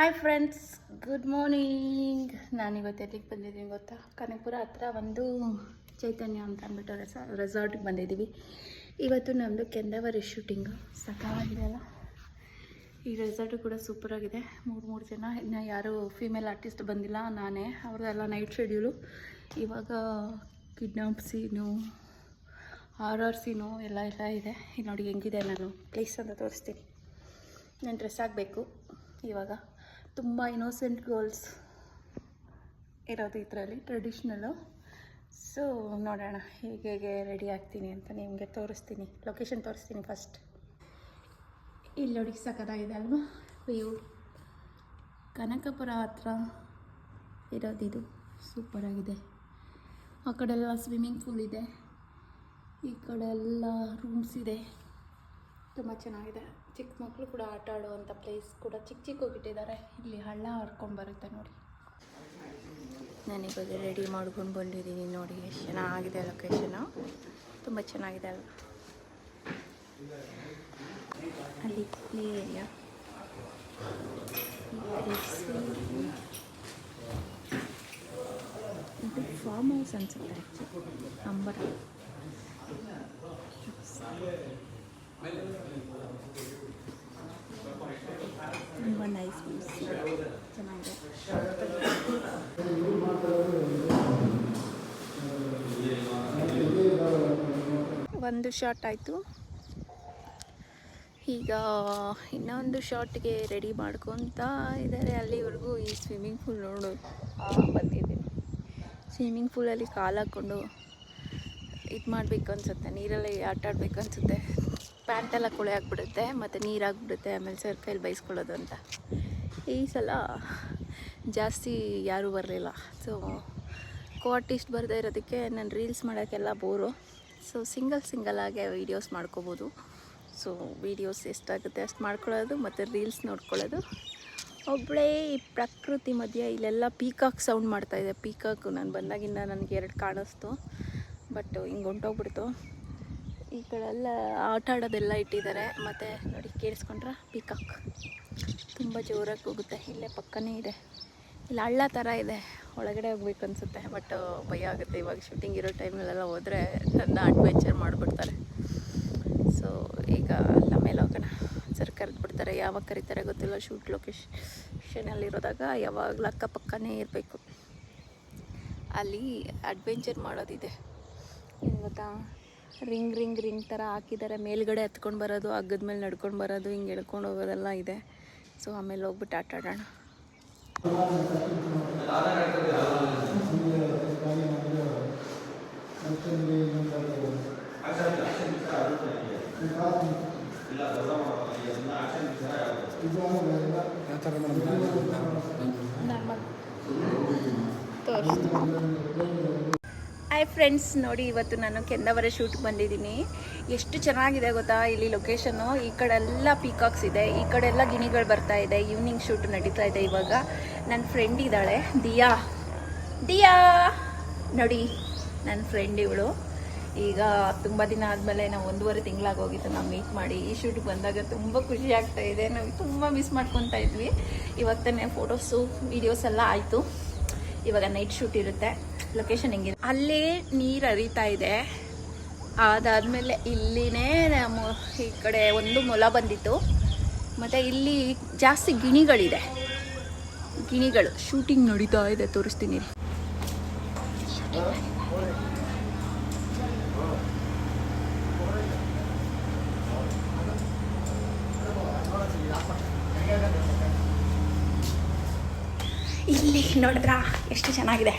Hi friends good morning ನಾನು ಇವತ್ತು ಎಲ್ಲಿಗೆ ಬಂದಿದ್ದೀನಿ ಗೊತ್ತಾ? ಕನಕಪುರ ಹತ್ರ ಒಂದು ಚೈತನ್ಯ ಅಂತ ಅಂದ್ಬಿಟ್ಟು ರೆಸ ರೆಸಾರ್ಟಿಗೆ ಬಂದಿದ್ದೀವಿ. ಇವತ್ತು ನಮ್ಮದು ಕೆಂದವರಿ ಶೂಟಿಂಗು ಸಕಾಲಾಗಿದೆ ಅಲ್ಲ ಈ ರೆಸಾರ್ಟು ಕೂಡ ಸೂಪರಾಗಿದೆ ಮೂರು ಮೂರು ಜನ. ಇನ್ನು ಯಾರು ಫೀಮೇಲ್ ಆರ್ಟಿಸ್ಟ್ ಬಂದಿಲ್ಲ, ನಾನೇ. ಅವ್ರದ್ದೆಲ್ಲ ನೈಟ್ ಶೆಡ್ಯೂಲು ಇವಾಗ kidnap scene R R scene ಎಲ್ಲ ಎಲ್ಲ ಇದೆ. ಇಲ್ಲಿ ನೋಡಿ ಹೆಂಗಿದೆ ನಾನು. ಪ್ಲೇಸ್ ಅಂತ ತೋರಿಸ್ತೀನಿ. ನಾನು ಡ್ರೆಸ್ ಆಗಬೇಕು ಇವಾಗ. ತುಂಬ ಇನ್ನೋಸೆಂಟ್ ಗರ್ಲ್ಸ್ ಇರೋದು ಇದರಲ್ಲಿ ಟ್ರೆಡಿಷ್ನಲ್ಲು ಸೊ ನೋಡೋಣ ಹೇಗೆ ಹೇಗೆ ರೆಡಿ ಆಗ್ತೀನಿ ಅಂತ ನಿಮಗೆ ತೋರಿಸ್ತೀನಿ. ಲೊಕೇಶನ್ ತೋರಿಸ್ತೀನಿ ಫಸ್ಟ್ ಇಲ್ಲಿ ನೋಡಿ ಸಖತ್ತಾಗಿದೆ ಅಲ್ವಾ? ವ್ಯೂ ಕನಕಪುರ ಹತ್ರ ಇರೋದಿದು ಸೂಪರಾಗಿದೆ ಆ ಕಡೆ ಎಲ್ಲ ಸ್ವಿಮ್ಮಿಂಗ್ ಪೂಲ್ ಇದೆ. ಈ ಕಡೆ ಎಲ್ಲ ರೂಮ್ಸ್ ಇದೆ. ತುಂಬ ಚೆನ್ನಾಗಿದೆ. ಚಿಕ್ಕ ಮಕ್ಕಳು ಕೂಡ ಆಟ ಆಡುವಂಥ ಪ್ಲೇಸ್ ಕೂಡ ಚಿಕ್ಕ ಚಿಕ್ಕ ಹೋಗಿಟ್ಟಿದ್ದಾರೆ. ಇಲ್ಲಿ ಹಳ್ಳ ಹರ್ಕೊಂಡು ಬರುತ್ತೆ ನೋಡಿ. ನಾನಿವಾಗ ರೆಡಿ ಮಾಡ್ಕೊಂಡು ಬಂದಿದ್ದೀನಿ ನೋಡಿ ಎಷ್ಟು ಚೆನ್ನಾಗಿದೆ ಲೊಕೇಶನು ತುಂಬ ಚೆನ್ನಾಗಿದೆ ಅಲ್ಲ ಅಲ್ಲಿ ಪ್ಲೇ ಏರಿಯಾ ಇದು ಫಾರ್ಮ್ ಹೌಸ್ ಅನ್ಸುತ್ತೆ ಅಂಬರ. ಒಂದು ಶಾರ್ಟ್ ಆಯಿತು. ಈಗ ಇನ್ನೊಂದು ಶಾಟ್ಗೆ ರೆಡಿ ಮಾಡ್ಕೊತಾ ಇದ್ದಾರೆ. ಅಲ್ಲಿವರೆಗೂ ಈ ಸ್ವಿಮ್ಮಿಂಗ್ ಪೂಲ್ ನೋಡು. ಬಂದಿದ್ದೀನಿ ಸ್ವಿಮ್ಮಿಂಗ್ ಪೂಲಲ್ಲಿ ಕಾಲು ಹಾಕ್ಕೊಂಡು ಇದು ಮಾಡಬೇಕು ಅನ್ಸುತ್ತೆ. ನೀರಲ್ಲಿ ಆಟ ಆಡ್ಬೇಕು ಅನ್ಸುತ್ತೆ. ಪ್ಯಾಂಟೆಲ್ಲ ಕೊಳೆ ಆಗ್ಬಿಡುತ್ತೆ, ಮತ್ತು ನೀರಾಗ್ಬಿಡುತ್ತೆ, ಆಮೇಲೆ ಸರ್ ಕೈಲಿ ಬೈಸ್ಕೊಳ್ಳೋದು ಅಂತ. ಈ ಸಲ ಜಾಸ್ತಿ ಯಾರೂ ಬರಲಿಲ್ಲ. ಸೊ ಕೋಟಿಸ್ಟ್ ಬರದೇ ಇರೋದಕ್ಕೆ ನಾನು ರೀಲ್ಸ್ ಮಾಡೋಕ್ಕೆಲ್ಲ ಬೋರು. ಸೊ ಸಿಂಗಲ್ ಸಿಂಗಲ್ ಆಗೇ ವೀಡಿಯೋಸ್ ಮಾಡ್ಕೋಬೋದು. ಸೊ ವೀಡಿಯೋಸ್ ಎಷ್ಟಾಗುತ್ತೆ ಅಷ್ಟು ಮಾಡ್ಕೊಳ್ಳೋದು, ಮತ್ತು ರೀಲ್ಸ್ ನೋಡ್ಕೊಳ್ಳೋದು. ಒಬ್ಬಳೇ ಈ ಪ್ರಕೃತಿ ಮಧ್ಯೆ ಇಲ್ಲೆಲ್ಲ ಪೀಕಾಕ್ ಸೌಂಡ್ ಮಾಡ್ತಾಯಿದೆ ಪೀಕಾಕು ನಾನು ಬಂದಾಗಿಂದ ನನಗೆ ಎರಡು ಕಾಣಿಸ್ತು. ಬಟ್ ಹಿಂಗೆ ಹೊಂಟೋಗ್ಬಿಡ್ತು. ಈ ಕಡೆ ಎಲ್ಲ ಆಟ ಆಡೋದೆಲ್ಲ ಇಟ್ಟಿದ್ದಾರೆ. ಮತ್ತು ನೋಡಿ, ಕೇಳಿಸ್ಕೊಂಡ್ರೆ ಪಿಕಾಕ್ ತುಂಬ ಜೋರಾಗಿ ಹೋಗುತ್ತೆ ಇಲ್ಲೇ ಪಕ್ಕನೇ ಇದೆ. ಇಲ್ಲಿ, ಹಳ್ಳ ಥರ ಇದೆ. ಒಳಗಡೆ ಹೋಗ್ಬೇಕು ಅನಿಸುತ್ತೆ ಬಟ್ ಭಯ ಆಗುತ್ತೆ. ಇವಾಗ ಶೂಟಿಂಗ್ ಇರೋ ಟೈಮಲ್ಲೆಲ್ಲ ಹೋದರೆ ನನ್ನ ಅಡ್ವೆಂಚರ್ ಮಾಡಿಬಿಡ್ತಾರೆ. ಸೊ ಈಗ ಎಲ್ಲ ಮೇಲೆ ಹೋಗೋಣ. ಸರ್ ಕರೆದ್ಬಿಡ್ತಾರೆ. ಯಾವಾಗ ಕರೀತಾರೆ ಗೊತ್ತಿಲ್ಲ. ಶೂಟ್ ಲೊಕೇಶನಲ್ಲಿರೋದಾಗ ಯಾವಾಗಲೂ ಅಕ್ಕಪಕ್ಕನೇ ಇರಬೇಕು. ಅಲ್ಲಿ ಅಡ್ವೆಂಚರ್ ಮಾಡೋದಿದೆ. ಏನು ಗೊತ್ತಾ ರಿಂಗ್ ರಿಂಗ್ ರಿಂಗ್ ಥರ ಹಾಕಿದ್ದಾರೆ. ಮೇಲ್ಗಡೆ ಹತ್ಕೊಂಡು ಬರೋದು ಹಗ್ಗದ ಮೇಲೆ ನಡ್ಕೊಂಡು ಬರೋದು ಹಿಂಗೆ ಎಳ್ಕೊಂಡು ಹೋಗೋದೆಲ್ಲ ಇದೆ. ಸೊ ಆಮೇಲೆ ಹೋಗ್ಬಿಟ್ಟು ಆಟ ಆಡೋಣ. ಹಾಯ್ ಫ್ರೆಂಡ್ಸ್ ನೋಡಿ ಇವತ್ತು ನಾನು ಕೆಂದವರ ಶೂಟ್ಗೆ ಬಂದಿದ್ದೀನಿ. ಎಷ್ಟು ಚೆನ್ನಾಗಿದೆ ಗೊತ್ತಾ ಇಲ್ಲಿ ಲೊಕೇಶನ್ನು ಈ ಕಡೆ ಎಲ್ಲ ಪೀಕಾಕ್ಸ್ ಇದೆ, ಈ ಕಡೆ ಎಲ್ಲ ಗಿಣಿಗಳು ಬರ್ತಾ ಇದೆ ಈವ್ನಿಂಗ್ ಶೂಟ್ ನಡೀತಾ ಇದೆ ಇವಾಗ. ನನ್ನ ಫ್ರೆಂಡ್ ಇದ್ದಾಳೆ, ದಿಯಾ. ದಿಯಾ! ನೋಡಿ ನನ್ನ ಫ್ರೆಂಡ್ ಇವಳು. ಈಗ ತುಂಬ ದಿನ ಆದಮೇಲೆ ನಾವು ಒಂದೂವರೆ ತಿಂಗಳಾಗಿ ಹೋಗಿತ್ತು ನಾವು ಮೀಟ್ ಮಾಡಿ. ಈ ಶೂಟ್ಗೆ ಬಂದಾಗ ತುಂಬ ಖುಷಿ ಆಗ್ತಾ ಇದೆ. ನಾವು ತುಂಬ ಮಿಸ್ ಮಾಡ್ಕೊತಾ ಇದ್ವಿ. ಇವಾಗ ತಾನೇ ಫೋಟೋಸು ವೀಡಿಯೋಸ್ ಎಲ್ಲ ಆಯಿತು. ಇವಾಗ ನೈಟ್ ಶೂಟ್ ಇರುತ್ತೆ. ಲೊಕೇಶನ್ ಹೆಂಗಿದೆ? ಅಲ್ಲೇ ನೀರು ಹರಿತಾ ಇದೆ. ಅದಾದಮೇಲೆ ಇಲ್ಲಿನೇ ಈ ಕಡೆ ಒಂದು ಮೊಲ ಬಂದಿತ್ತು. ಮತ್ತು ಇಲ್ಲಿ ಜಾಸ್ತಿ ಗಿಣಿಗಳಿದೆ. ಗಿಣಿಗಳು ಶೂಟಿಂಗ್ ನಡೀತಾ ಇದೆ, ತೋರಿಸ್ತೀನಿ. ಇಲ್ಲಿ ನೋಡಿದ್ರಾ? ಎಷ್ಟು ಚೆನ್ನಾಗಿದೆ.